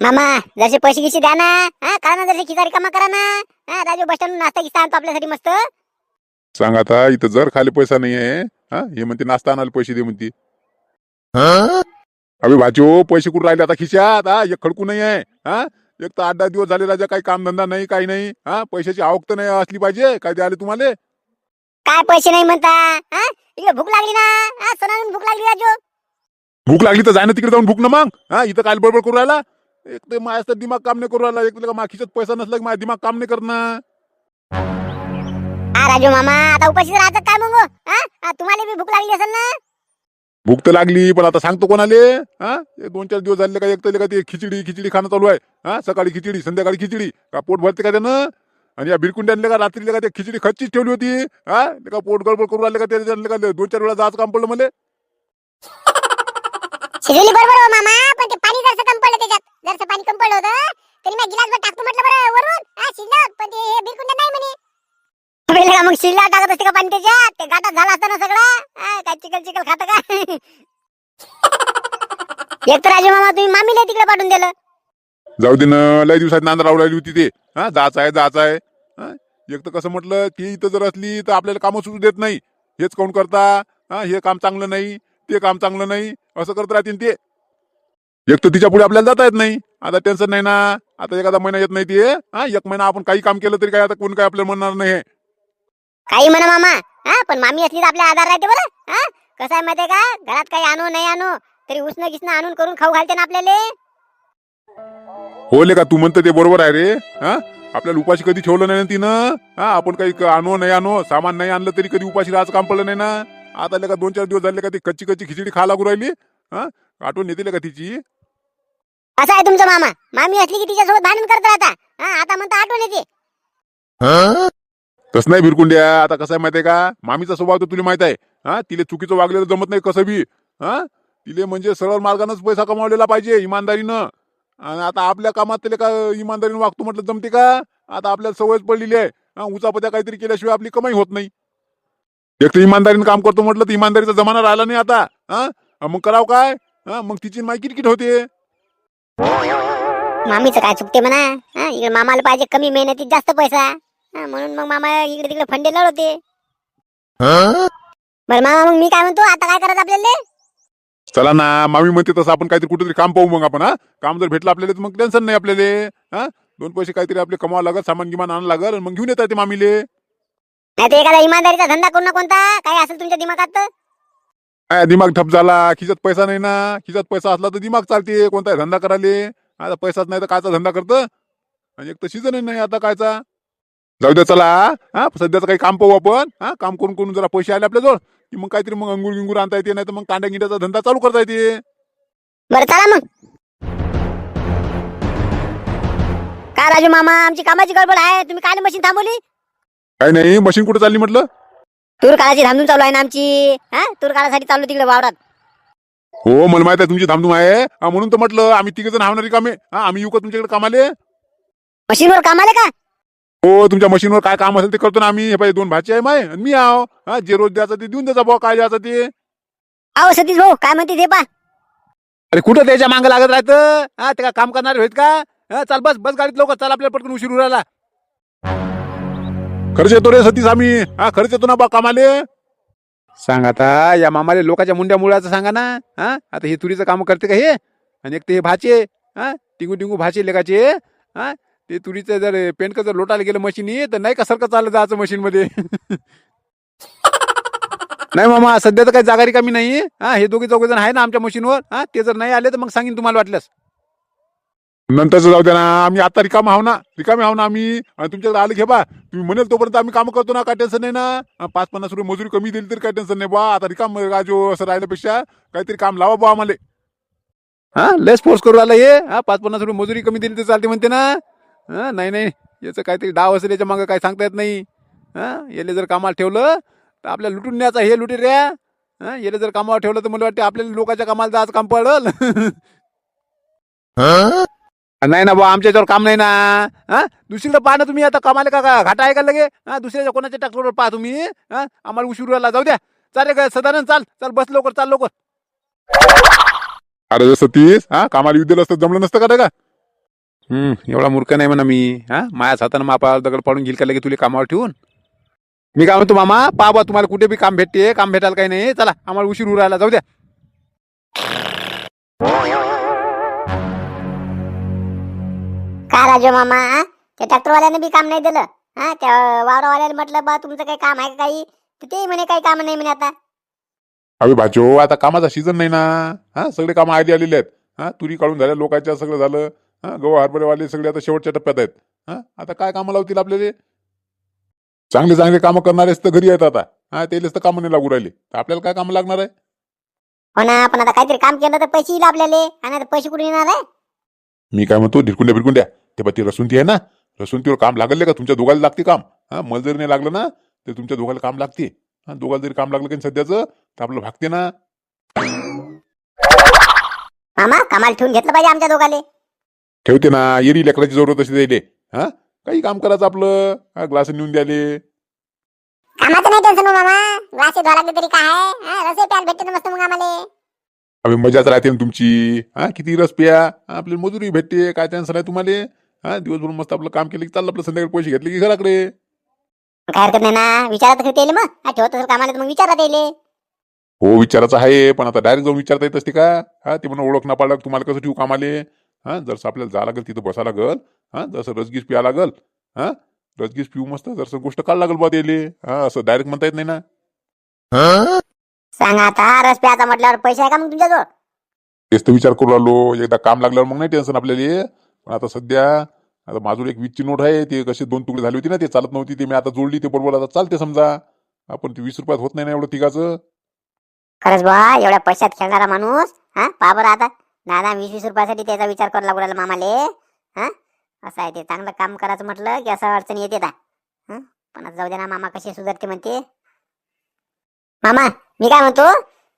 मामा जसे पैसे गिसे द्या ना. हा करा ना जसे खिसा रिकामा करा ना. हा राजू बस स्टँड नाश्ता गिस्ता आणतो आपल्यासाठी मस्त. सांग आता इथं जर खाली पैसा नाही आहे हा हे म्हणते नाश्ता आणायला पैसे दे म्हणते. अबे भाचो पैसे कुठं राहिले आता खिशात? हा एक खडकू नाही आहे हा एक तर आठ दहा दिवस झाले राजा काही कामधंदा नाही काही नाही. हा पैशाची आवक तर नाही असली पाहिजे काय द्यायला तुम्हाला? काय पैसे नाही म्हणता? हा इकडे भूक लागली ना. हा सोनारून भूक लागली राजू. भूक लागली तर जाय ना तिकडे जाऊन भूक ना मग. हा इथं काय बडबड करू राहिला. एक तर माझ्या दिमाग काम नाही करू राहिला एक तर माझ्या खिशात पैसा नसला की माझा दिमाग काम नाही करणार. हा राजू मामा आता उपाशी राहतात काय मग हा? तुम्हाला बी भूक लागली असेल ना? भूक तर लागली पण आता सांगतो कोणाले हा हे दोन चार दिवस झाले का एक तर का ते खिचडी खिचडी खाणं चालू आहे. हा सकाळी खिचडी संध्याकाळी खिचडी. का पोट भरते का त्यानं? आणि या बिरकुंड्यानले का रात्री का ते खिचडी खच्चीच ठेवली होती हा का पोट गडबड करू राहिले का त्याच्यातले का दोन चार वेळा जायचं काम पडलं मला. शिजवली बरोबर हो मामा पण ते पाणी जरसं कम पडलं त्याच्यात जरसं पाणी कम पडलं होतं तरी मी गिलास टाकतो म्हटलं बरं वरून हा शिजलं पण ते हे बिलकुल नाही म्हणे पहिले का मग शिजला टाकत असते का पाणी त्याच्यात ते गाठात झाला असता ना सगळं हा, काय चिकल चिकल खात का एक तर राजू मामा तुम्ही मामीला तिकडे पाठवून दिलं. जाऊ दे ना लय दिवसात नांद राहू राहिली होती ते. हा जायचं आहे जायचं आहे हा एक तर कसं म्हटलं ती इथं जर असली तर आपल्याला कामं सुरू देत नाही. हेच कोण करता? हा हे काम चांगलं नाही ते काम चांगलं नाही असं करत राहतील ते. एक तर तिच्या पुढे आपल्याला जाता येत नाही. आता टेन्शन नाही ना. आता एखादा महिना येत नाही ते. हा एक महिना आपण काही काम केलं तरी काय आता कोण काय आपल्याला म्हणणार नाही. हे. काही म्हणा मामा. हा पण मामी असली तर आपल्या आधार राहते बरं. हा कसं आहे माहितीये का? घरात काही आणू नाही आणू तरी उष्ण गिसणं आणून करून खाऊ घालते ना आपल्याला? हो ले का तू म्हणतं ते बरोबर आहे रे? हा? आपल्याला उपाशी कधी ठेवलं नाही ना तिनं? हा आपण काही क- आणू नाही आणू सामान नाही आणलं तरी कधी उपाशी राहायचं काम पडलं नाही ना? आता ले का दोन चार दिवस झाले का ती कच्ची कच्ची खिचडी खा लागू राहिली? हा? आठवण येते का तिची? असं आहे तुमचं मामा. मामी असली की तिच्यासोबत भांडण करत राहता हा आता म्हणता आठवण येते. तसं नाही भिरकुंड्या. आता कसं आहे माहितीये का? मामीचा स्वभाव तर तुला माहीत आहे. हा तिले चुकीचं वागलेलं जमत नाही कसं बी. हा? तिले म्हणजे सरळ मार्गानंच पैसा कमावलेला पाहिजे इमानदारीनं. आणि आता आपल्या कामात तिला का इमानदारीनं वागतो म्हटलं जमते का? आता आपल्याला सवयच पडलेली आहे. उचापत्या काहीतरी केल्याशिवाय आपली कमाई होत नाही. एक तर इमानदारीनं काम करतो म्हटलं तर इमानदारीचा जमाना राहिला नाही आता. हा? मग करावं काय? हा मग तिची माहिती किटकिट होते. मामीचं काय चुकते म्हणा? हा इकडे मामाला पाहिजे कमी मेहनतीत जास्त पैसा. हा म्हणून मग मामा इकडे तिकडे फंडे लढवते. बरं मामा मग मी काय म्हणतो? आता काय करायचं आपल्याला? चला ना मामी म्हणते तसं आपण काहीतरी कुठेतरी काम पाहू मग आपण हा? काम जर भेटलं आपल्याला तर मग टेन्शन नाही आपल्याला हा? दोन पैसे काहीतरी आपले कमावं लागत सामान गिमान आणावं लागल मग घेऊन येतात ते मामीले. नाही एखादा इमानदारीचा धंदा करू ना कोणता काही असेल तुमच्या दिमागात? काय दिमाग ठप झाला? खिशात पैसा नाही ना? खिशात पैसा असला तर दिमाग चालते कोणता धंदा करायले. आता पैसाच नाही तर कायचा धंदा करतं? आणि एक तर सीझन नाही आता कायचा. जाऊ द्या चला हा? सध्याचं काही काम पाहू आपण हा? काम करून करून जरा पैसे आले आपल्याजवळ. की मग काहीतरी मग अंगूर गिंगूर आणता येते नाही तर मग कांड्या गिंड्याचा धंदा चालू करता येते. बरं चला मग. काय राजू मामा आमची कामाची गडबड आहे. तुम्ही काय मशीन थांबवली? काही नाही मशीन कुठं चालली म्हटलं? तूर काळाची धामधूम चालू आहे ना आमची? हा? तूर काळासाठी चाललो तिकडे वावरात. हो मला माहीत आहे तुमची धामधूम आहे. हा, म्हणून तर म्हटलं आम्ही तिघ जण हावणारी कामे हा आम्ही येऊ का तुमच्याकडे कामाले? मशीनवर कामाले का? हो तुमच्या मशीनवर काय काम असेल ते करतो ना आम्ही. हे पाहिजे दोन भाचे आहे माय. आणि मी आहो. हा जे रोज द्यायचं ते देऊन द्यायचा भाऊ काय द्यायचं ते. अहो सतीश भाऊ काय म्हणते ते पा अरे कुठं त्याच्या मागं लागत राहतं? हा ते काय काम करणारे होत का? हा चाल बस बस गाडीत लवकर. चाल आपल्याला पटकन उशीर उराला खर्च येतो रे सतीश आम्ही. हा खर्च येतो ना बा कामाले. सांग आता या मामाले लोकांच्या मुंड्या मुळाचं सांगा ना. हा आता हे तुरीचं काम करते का हे? आणि एक ते हे भाचे. हा टिंगू टिंगू भाचे लेखाचे हा ते तुरीचं जर पेंटकं जर लोटायला गेलं मशीनी तर नाही का सारखं चाललं जायचं मशीन मध्ये? नाही मामा सध्या तर काही जागा रिकामी नाही हा हे दोघे चौघे जण आहे ना आमच्या मशीनवर हा ते जर नाही आले तर मग सांगेन तुम्हाला वाटल्यास. नंतरच जाऊ द्या ना. आम्ही आता रिकाम आहो ना. रिकामे आहो ना आम्ही. आणि तुमच्याकडे आले घे बा तुम्ही म्हणेल तोपर्यंत आम्ही काम करतो ना काय टेन्शन नाही ना. पाच पन्नास रुपये मजुरी कमी दिली तरी काय टेन्शन नाही बा. आता रिकाम राजो असं राहिल्यापेक्षा काहीतरी काम लावा बा आम्हाला. हा लेस फोर्स करू आला हे. हा पाच पन्नास रुपये मजुरी कमी दिली तर चालते म्हणते ना. हा नाही नाही. याचं काहीतरी डाव असेल याच्या मागं काही सांगता येत नाही. हा याला जर कामाला ठेवलं तर आपल्याला लुटून न्यायचा हे लुटे रे. हा याला जर कामावर ठेवलं तर मला वाटते आपल्याला लोकांच्या कामाला जायचं काम पडल. नाही ना बा आमच्याच्यावर काम नाही ना. हा दुसरीकडे पहा ना तुम्ही आता कामाला का का घाटा आहे का लगे? हा दुसऱ्याच्या कोणाच्या ट्रॅक्टरवर पहा तुम्ही? हा आम्हाला उशीर व्हायला जाऊ द्या. चालेल का सदानंद चाल चाल बस लवकर चाल लवकर. अरे जसं तीस हा कामाला युद्ध असतं जमलं नसतं का एवढा मूर्ख नाही म्हणा मी हा? माझ्याच हातानं मापा दगड पाडून घेईल का लगे तुला कामावर ठेवून? मी काय म्हणतो मामा पा बा तुम्हाला कुठे बी काम भेटते काम भेटायला काही नाही चला आम्हाला उशीर राहिला जाऊ द्या. का राजू मामा हा? त्या ट्रॅक्टरवाल्याने बी काम नाही दिलं हा? त्या वावरावाल्याने म्हटलं बा तुमचं काही काम आहे का काही? तर ते म्हणे काही काम नाही म्हणे आता. अरे भाचो आता कामाचा सीझन नाही ना हा? सगळे कामं आली आलेले आहेत हा? तुरी काढून झाल्या लोकांच्या सगळं झालं हा गहू हरभरेवाले सगळे आता शेवटच्या टप्प्यात आहेत. हा आता काय कामं लावतील आपल्याला? चांगले चांगले कामं करणारेच तर घरी आहेत आता. हा तेलेच तर कामं नाही लागू राहिले. तर आपल्याला काय कामं लागणार आहे? हो ना पण आता काहीतरी काम केलं तर पैसे येईल आपल्याला. आणि आता पैसे कुठून येणार आहे? मी काय म्हणतो ढिरकुंड्या बिरकुंड्या. ते बा ती रसून ती आहे ना. रसून काम लागले का? तुमच्या दोघाला लागते काम. हा मला जरी नाही लागलं ना ते तुमच्या दोघाला काम लागते. हा दोघाला जरी काम लागलं की सध्याचं तर आपलं भागते ना. मामा कामाला ठेवून घेतलं पाहिजे आमच्या दोघाले. ठेवते ना येरी लेकराची जरूरत अशी द्यायले. हा? काही काम करायचं आपलं. हा ग्लास नेऊन द्याले कामाचं नाही टेन्शन मामा. ग्लासेस धुवा लागले तरी काय? आहे हा, रसही प्याल भेटते ना मस्त मग आम्हाला. अबे मजाच राहते ना तुमची. हा किती रस प्या. हा, आपल्याला मजुरी भेटते. काय टेन्शन आहे तुम्हाला? हा दिवसभर मस्त आपलं काम केलं की चाललं आपलं संध्याकाळी पैसे घेतले की घराकडे. काय हरकत नाही ना. विचारात ठेवता येईल मग. हा, ठेवत असेल कामाला तर मग विचारात येईल हो विचारायचं आहे पण आता डायरेक्ट जाऊन विचारता येत असते का? हा ते म्हणून ओळख ना पाडलं तुम्हाला कसं ठेवू कामाले? हा जसं आपल्याला जा लागेल तिथं बसा लागल हा जसं रसगीस प्या लागल हा रसगीस पिऊ मस्त जसं गोष्ट काढ लागल बा त्याले हा असं डायरेक्ट म्हणता येत नाही ना. सांगा आता रस प्याचा म्हटल्यावर पैसे आहे का मग तुमच्याजवळ? तेच तर विचार करू लागलो एकदा काम लागल्यावर मग नाही टेन्शन आपल्याला. पण आता सध्या आता माझून एक वीसची नोट आहे ते कशी दोन तुकडे झाली होती ना ते चालत नव्हती ते मी आता जोडली ते बरोबर आता चालते समजा. आपण ते वीस रुपयात होत नाही ना एवढं तिघाचं. खरंच बा एवढ्या पैशात खेळणारा माणूस हा पहा बरं आता. दादा वीस वीस रुपयासाठी त्याचा विचार करायला लागू राहिला मामाले. हा? असं आहे ते. चांगलं काम करायचं म्हटलं की असं अडचण येते दा पण आता जाऊ दे ना मामा कशी सुधारते म्हणते. मामा मी काय म्हणतो?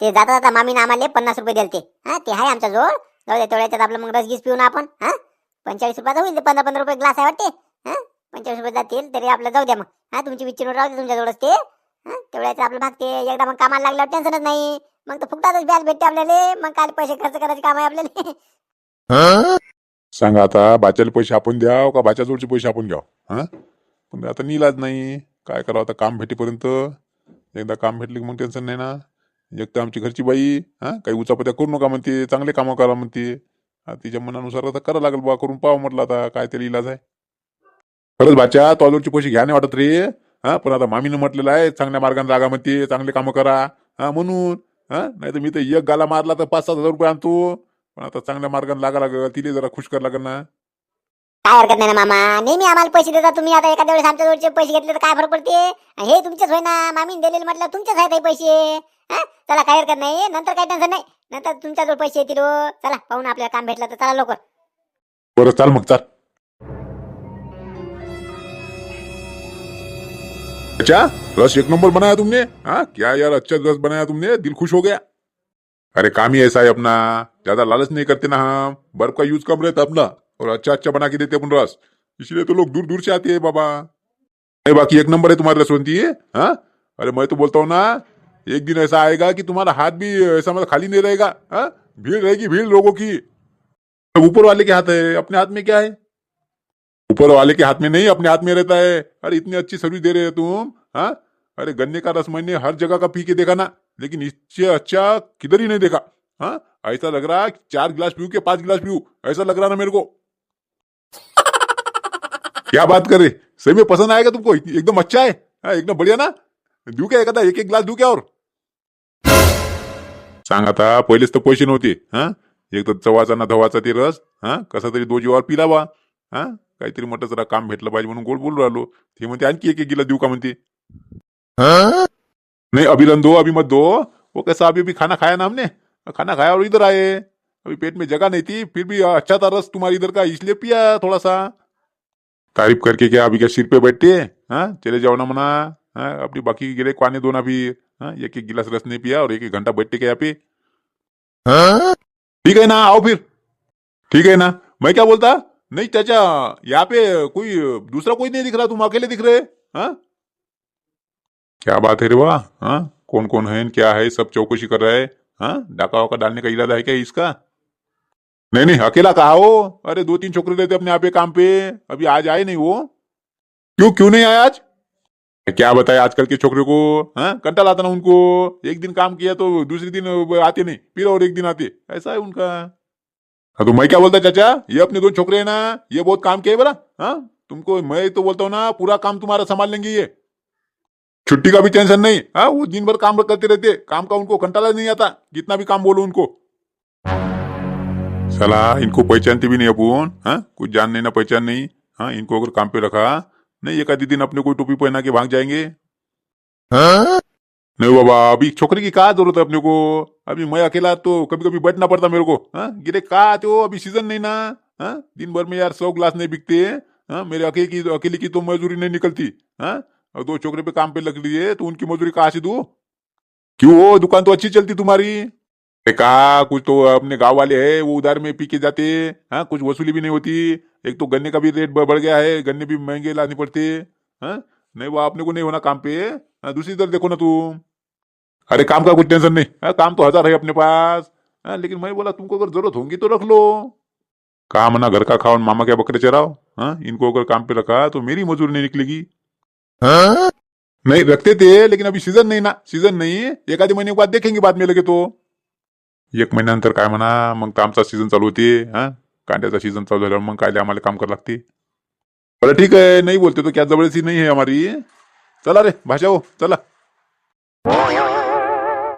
ते जाता जाता मामीने आम्हाला पन्नास रुपये दिलते हा? ते आहे आमच्या जवळ. जाऊ दे तेवढ्याच्यात आपलं मग रसगीस पिऊ ना आपण. हा? पंचेचाळीस रुपयाचा होईल ते पंधरा पंधरा रुपये ग्लास आहे वाटते. हा? पंचेचाळीस रुपये जातील तरी आपलं जाऊ द्या मग. हा? तुमची विचारून राहू दे तुमच्याजवळच ते. हा? तेवढ्याचं आपलं भागते. एकदा मग कामाला लागल्यावर टेन्शनच नाही. मग तर फुकटातच व्याज भेटते आपल्याला. मग काय पैसे खर्च करायचे काम आहे आपल्याला? सांगा आता बाच्याला पैसे आपण द्याव का बाच्याजवळचे पैसे आपण घ्याव? हा? पण आता निलाज नाही. काय करावं आता काम भेटेपर्यंत? एकदा काम भेटले की मग टेन्शन नाही ना? एक तर आमची घरची बाई हा? काही उचापत्या करू नका म्हणते चांगले कामं करा म्हणते. हा, तिच्या मनानुसार आता करावं लागेल बा करून पाहावं म्हटलं आता काय तरी इलाज आहे. खरंच बाच्या तोजवळचे पैसे घ्या नाही वाटत रे. हा? पण आता मामीनं म्हटलेलं आहे चांगल्या मार्गाने जागा म्हणते चांगले कामं करा. हा? म्हणून हा? नाही तर मी तर एक गाला मारला तर पाच सात हजार रुपये आणतो. पण आता चांगल्या मार्गाने लागा लागल तिथे जरा खुश करा लागल ना. काय हरकत नाही ना मामा? नेहमी आम्हाला पैसे देता तुम्ही. आता एखाद्या वेळेस आमच्या जवळचे पैसे घेतले तर काय फरक पडते? हे तुमचेच होय ना? मामीने दिलेले म्हटलं तुमचेच आहेत हे पैसे? हा? चला काय हरकत नाही. नंतर काही टेन्शन नाही. नंतर तुमच्याजवळ पैसे येतील हो. चला पाहून आपल्याला काम भेटलं तर. चला लवकर. बरं चाल मग चाल. अच्छा रस एक नंबर बनाया तुमने हाँ? क्या यार अच्छा रस बनाया तुमने? दिल खुश हो गया। अरे काम ही ऐसा है अपना, ज़्यादा लालच नहीं करते ना हम। बर्फ़ का यूज़ कम रहता अपना, और अच्छा अच्छा बना के देते अपन रस। इसलिए तो लोग दूर दूर से आते हैं बाबा। अरे बाकी एक नंबर है तुम्हारी रसवंती हाँ अरे मैं तो बोलता हूँ ना, एक दिन ऐसा आएगा कि तुम्हारा हाथ भी ऐसा मतलब खाली नहीं रहेगा हाँ? भीड़ रहेगी भीड़ लोगों की। अब ऊपर वाले के हाथ है, अपने हाथ में क्या है? ऊपर वाले के हाथ में नहीं, अपने हाथ में रहता है। अरे इतनी अच्छी सर्विस दे रहे हो तुम। हाँ? अरे गन्ने का रस मैंने हर जगह का पी के देखा ना लेकिन इससे अच्छा किधर ही नहीं देखा हाँ? ऐसा लग रहा कि चार गिलास पीऊ के पांच गिलास पीऊ ऐसा लग रहा ना मेरे को। क्या बात कर रहे? सही में पसंद आएगा तुमको? एकदम अच्छा है हाँ, एकदम बढ़िया ना? देऊ क्या एखादा एक एक ग्लास देऊ क्या और? सांग आता पहिलेच तर पैसे नव्हते हा? एक तर चवाचा ना धवाचा ते रस हा? कसा तरी दो जीवावर पिला बा हा? काहीतरी म्हटलं जरा काम भेटलं पाहिजे म्हणून गोड बोलू राहिलो. ते म्हणते आणखी एक एक गिला देऊ का? म्हणते. नहीं अभी रन दो अभी मत दो। वो कैसा अभी अभी खाना खाया ना हमने? खाना खाया और इधर आए। अभी पेट में जगह नहीं थी फिर भी अच्छा था रस तुम्हारी इधर का इसलिए पिया थोड़ा सा तारीफ़ करके क्या अभी क्या सिर पे बैठते हाँ चले जाओ ना मना। हाँ अपनी बाकी गिरे क्वाने दो ना भी हाँ एक एक गिलास रस नहीं पिया और एक एक घंटा बैठते क्या यहाँ पे। ठीक है ना आओ फिर। ठीक है ना। मैं क्या बोलता? नहीं चाचा यहाँ पे कोई दूसरा कोई नहीं दिख रहा तुम अकेले दिख रहे? हाँ? क्या बात है रे वाह हाँ? कौन कौन है? क्या है? सब चौकसी कर रहा है? हाँ? डाका वाका डालने का इरादा है क्या इसका? नहीं नहीं, अकेला कहा हो? अरे दो तीन छोकरे रहते अपने आप काम पे। अभी आज आए नहीं वो। क्यों क्यों नहीं आया आज? क्या बताए आजकल के छोकरे को? हाँ? कंटाल आता ना उनको। एक दिन काम किया तो दूसरे दिन आते नहीं। फिर और एक दिन आते। ऐसा है उनका। हाँ तो मैं क्या बोलता चाचा? ये अपने दो छोकरे हैं ना? ये बहुत काम किए बरा हाँ? तुमको मैं तो बोलता हूँ ना, पूरा काम तुम्हारा संभाल लेंगे ये। छुट्टी का भी टेंशन नहीं। हाँ वो दिन भर काम करते रहते। काम का उनको कंटाला नहीं आता, जितना भी काम बोलो उनको। सला, इनको पहचानते भी नहीं अपन हाँ? कुछ जान नहीं ना पहचान नहीं। हाँ इनको अगर काम पे रखा, नहीं, एक आधी दिन अपने कोई टोपी पहना के भाग जाएँगे। हाँ? नहीं बाबा, अभी छोकरी की कहा ज़रूरत है अपने को? अभी मैं अकेला तो कभी कभी बैठना पड़ता मेरे को। हाँ गिरे कहा हो अभी सीज़न नहीं ना। हाँ दिन भर में यार सौ ग्लास नहीं बिकते। हाँ मेरे अकेले की अकेले की तो मजदूरी नहीं निकलती। हाँ दो छोकरे पे काम पे लग लिए तो उनकी मजदूरी कहाँ से दू? क्यों? दुकान तो अच्छी चलती तुम्हारी। कहा? कुछ तो अपने गाँव वाले है वो उधार में पी के जाते। हाँ कुछ वसूली भी नहीं होती। एक तो गन्ने का भी रेट बढ़ गया है गन्ने भी महँगे लाने पड़ते। हाँ नहीं वो अपने को नहीं होना काम पे। हाँ, दूसरी तरफ़ देखो ना तुम। अरे काम का कुछ टेंशन नहीं। हाँ, काम तो हज़ार है अपने पास। हाँ, लेकिन मैं बोला तुमको अगर ज़रूरत होगी तो रख लो। काम ना घर का खाओ मामा क्या बकरे चराओ। हाँ इनको अगर काम पे रखा तो मेरी मजूरी नहीं निकलेगी। नहीं रखते थे लेकिन अभी सीजन नाही ना सीजन नाही। एखाद्या महिने बाद देखेंगे बाद में लगे तो। एक महिन्यानंतर काय म्हणा मग तर आमचा सीझन चालू होते हा? कांद्याचा सीझन चालू झाल्यावर मग काय आम्हाला काम करावं लागते. बरं ठीक आहे नाही बोलते तो क्या जवळची नाही आहे हमारी. चला रे भाषा हो चला.